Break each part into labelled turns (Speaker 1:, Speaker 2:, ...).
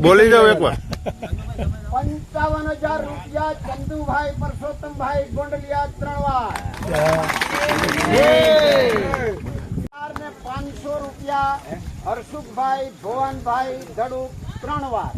Speaker 1: બોલી જાઓ
Speaker 2: કરી
Speaker 1: એકવાર
Speaker 3: પંચાવન હજાર રૂપિયા ચંદુભાઈ પરસોત્તમભાઈ ગોંડલિયા ત્રણ વાર ચાર ને પાંચસો રૂપિયા હર્ષુખભાઈ, ભુવનભાઈ ધડુક ત્રણ વાર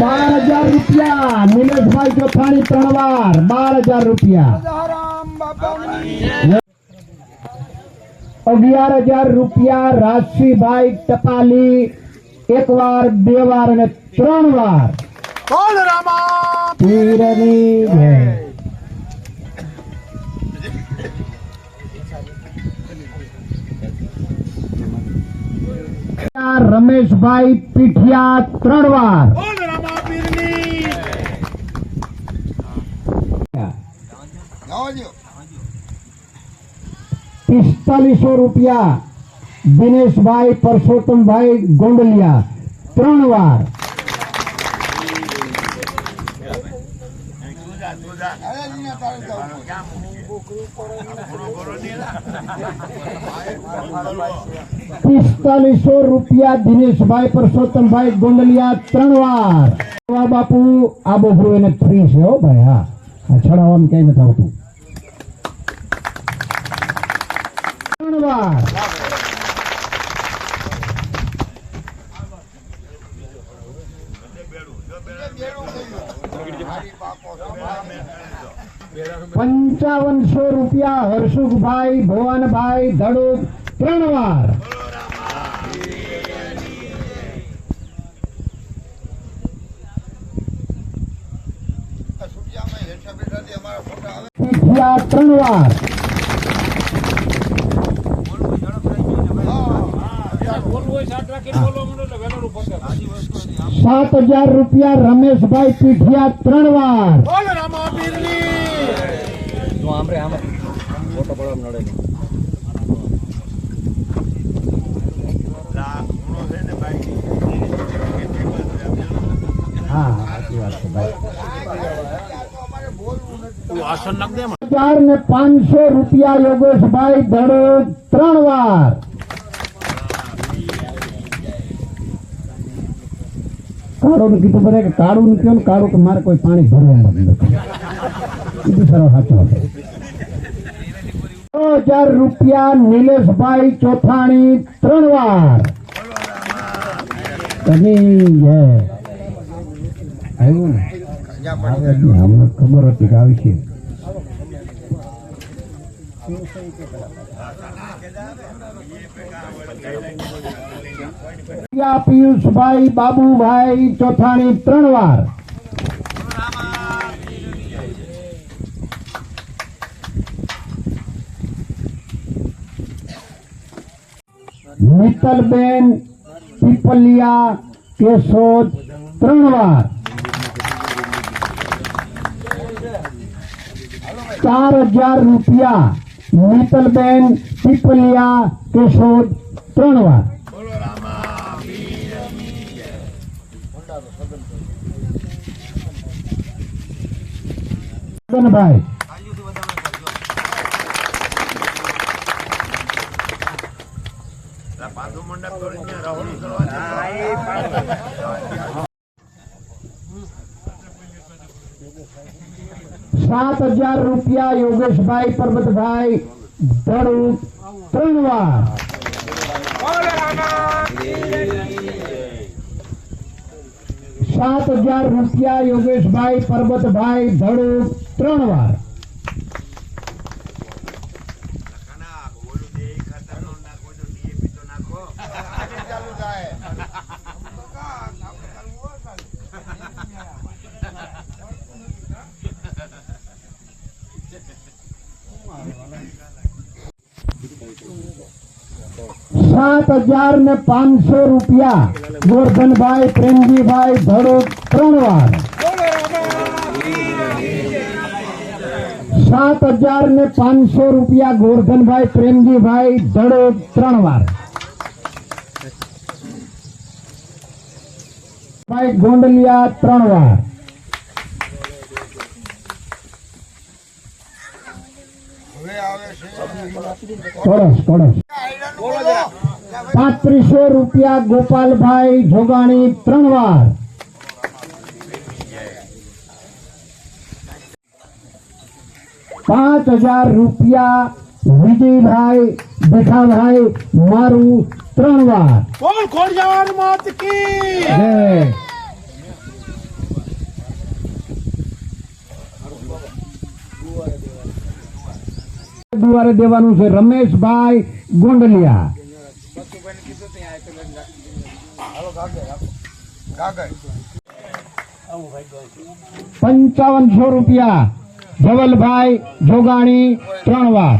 Speaker 3: બાર હજાર રૂપિયા નિલેશભાઈ જોથાણી ત્રણ વાર બાર હજાર રૂપિયા. અગિયાર હજાર રૂપિયા રાજસીભાઈ ટપાલી એક વાર બે વાર અને ત્રણ વાર.
Speaker 2: બોલ રામા.
Speaker 3: પીરની જય. રમેશભાઈ પીઠિયા ત્રણ વાર. પિસ્તાલીસો રૂપિયા. દિનેશભાઈ પરસોત્તમભાઈ ગોંડલિયા ત્રણ વાર. પિસ્તાલીસો રૂપિયા દિનેશભાઈ પરસોત્તમભાઈ ગોંડલિયા ત્રણ વાર. બાપુ, આ બોફરું એને ફ્રી છે હો ભાઈ, હા. આ છડાવવામાં ક્યાંય નથી આવતું. ત્રણ વાર. પંચાવનસો રૂપિયા હર્ષુખભાઈ, ભુવનભાઈ ધડોદ ત્રણ વાર ત્રણ વાર સાત હજાર રૂપિયા રમેશભાઈ પીઠિયા ત્રણ વાર હજાર ને પાંચસો રૂપિયા યોગેશભાઈ દડો ત્રણ વાર. કાળું ને કીધું બને કે કાળું નીકળ્યું ને કાળું કે મારે કોઈ પાણી ભરવાનું જ નથી. કીધું સર સાચો હતો. છ હજાર રૂપિયા નિલેશભાઈ ચોથાણી ત્રણ વાર કની જય આવ્યું ને આવે જ નહીં. અમને ખબર હતી કે આવશે પિયુષભાઈ બાબુભાઈ ચોથાણી ત્રણ વાર મિત્તલબેન પીપલિયા કેશોદ ત્રણ વાર ચાર હજાર રૂપિયા મિત્તલબેન પીપલિયા કેશોદ ત્રણ વાર ભાઈ સાત હજાર રૂપિયા યોગેશભાઈ પરબતભાઈ ધડુ ત્રણ વાર સાત હજાર રૂપિયા યોગેશભાઈ પરબતભાઈ ધડુ ત્રણ વાર સાત હજાર ને પાંચસો રૂપિયા. ગોરધનભાઈ પ્રેમજીભાઈ ભરૂચ ત્રણ વાર. સાત હજાર ને પાંચસો રૂપિયા ગોરધનભાઈ પ્રેમજીભાઈ ધડોદ ત્રણ વાર. ભાઈ ગોંડલિયા ત્રણ વાર. કોડસ કોડસ પાંત્રીસો રૂપિયા ગોપાલભાઈ જોગાણી ત્રણ વાર પાંચ હજાર રૂપિયા વિજયભાઈ બેઠાભાઈ મારું ત્રણ વાર
Speaker 2: બોલ ખોડિયાર માત કી?
Speaker 3: જય દુવારે દેવાનું છે રમેશભાઈ ગોંડલિયા. પંચાવનસો રૂપિયા. ધવલભાઈ જોગાણી ત્રણ વાર.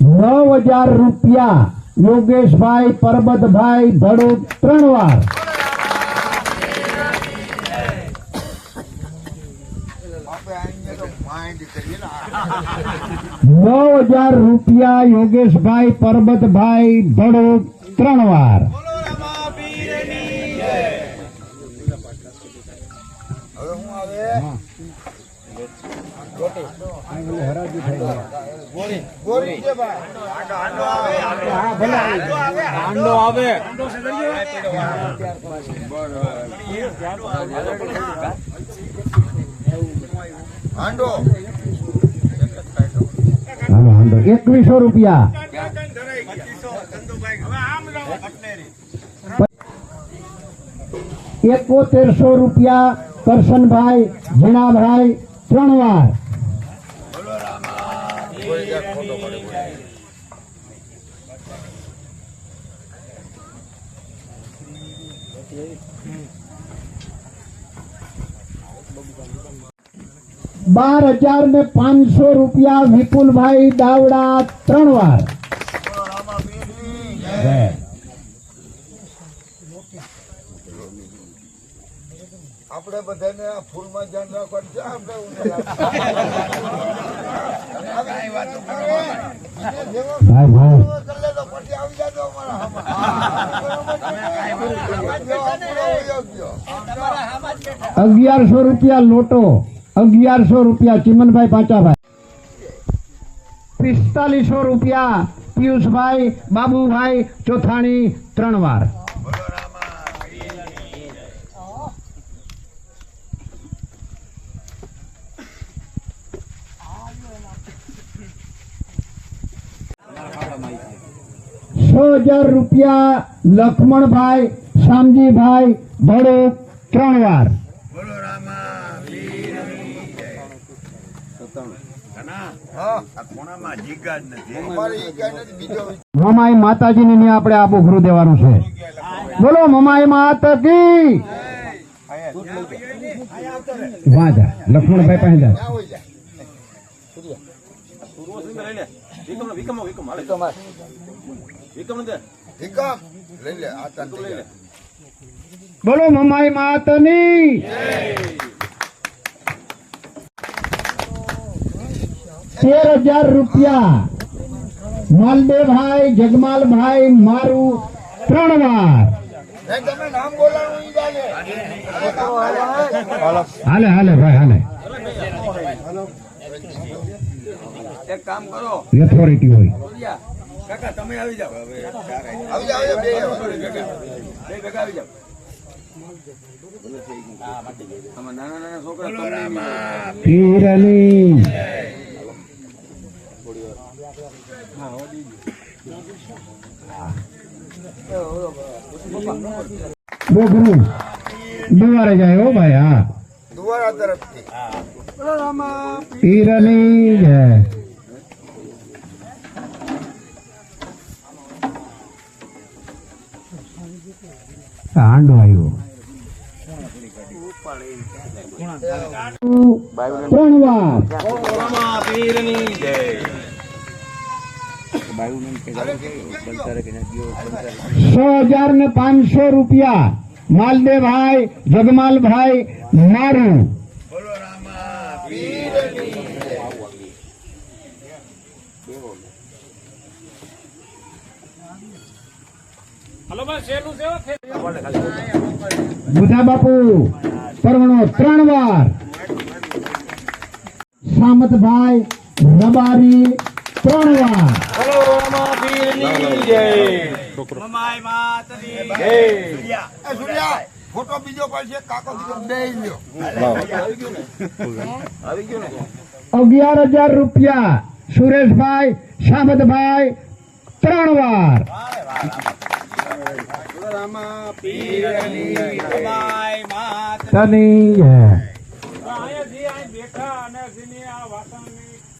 Speaker 3: નવ હજાર રૂપિયા. યોગેશભાઈ પરબતભાઈ ભડોદ ત્રણ વાર. નવ હજાર રૂપિયા યોગેશભાઈ પરબતભાઈ ભડોદ ત્રણ વાર.
Speaker 2: હાંડો આવે
Speaker 1: હાંડો
Speaker 3: હાલો હાલો એકવીસો રૂપિયા. એકોતેરસો રૂપિયા કરશનભાઈ જીણાભાઈ ત્રણ વાર બાર હજાર ને પાંચસો રૂપિયા વિપુલભાઈ દાવડા ત્રણ વાર.
Speaker 1: આપણે બધાને આ ફૂલમાં ધ્યાન રાખવાનું છે આપણે ઊંધે
Speaker 3: ભાઈ ભાઈ.
Speaker 1: કરી લેજો પછી આવી જાજો અમારા હામાં.
Speaker 3: અગિયારસો રૂપિયા લોટો અગિયારસો રૂપિયા ચિમનભાઈ પાંચાભાઈ. પિસ્તાલીસો રૂપિયા પિયુષભાઈ બાબુભાઈ ચોથાણી ત્રણ વાર. છ હજાર રૂપિયા લક્ષ્મણભાઈ, શામજીભાઈ ભડો ત્રણ વાર. મમાઈ માતાજી ને આપણે આબુ ગુરુ દેવાનું છે. બોલો, મમાઈ માતા કી? વાહ જા, લક્ષ્મણભાઈ પાસે જા.
Speaker 1: હોય જાય ઠીકા લઈ લે આ તાન લઈ લે.
Speaker 3: બોલો મમાઈ માતાની. તેર હજાર રૂપિયા. માલદેવભાઈ જગમાલભાઈ મારું ત્રણ વાર. હાલે. હાલે ભાઈ હાલે.
Speaker 4: એક કામ કરો.
Speaker 3: ઓથોરિટી હોય.
Speaker 4: કાકા તમે આવી જાઓ.
Speaker 1: આવી જાઓ, આવી જાઓ, બે
Speaker 4: બે ભેગા આવી જાઓ. આમાં નાના નાના છોકરા તમને નહીં મળે.
Speaker 3: દુવારે જાય હો ભાઈ હા.
Speaker 1: દુવારા તરફથી.
Speaker 3: પીરની જય. હાંડો આવ્યો. ત્રણ વાર.
Speaker 4: બાયું ને કે ગાળો કે બંતારે કે નદીઓ બંતારે
Speaker 3: છ હજાર ને પાંચસો રૂપિયા માલદેવભાઈ, જગમાલભાઈ, મારું
Speaker 1: બોલો રામા પીરની
Speaker 2: હલો ભાઈ શેરનું છે હો, શેર.
Speaker 3: બુધા બાપુ પરવણો ત્રણ વાર. સામતભાઈ રબારી ત્રણ વાર.
Speaker 2: હલો રામાપીરની જય. મમાઈ માતની જય.
Speaker 1: એ સૂર્યા ફોટો બીજો પડશે કાકો બીજો? બે લ્યો
Speaker 4: આવી ગયો ને
Speaker 3: અગિયાર હજાર રૂપિયા સુરેશભાઈ સામતભાઈ ત્રણ વાર.
Speaker 2: બેઠા અને આ વાસણ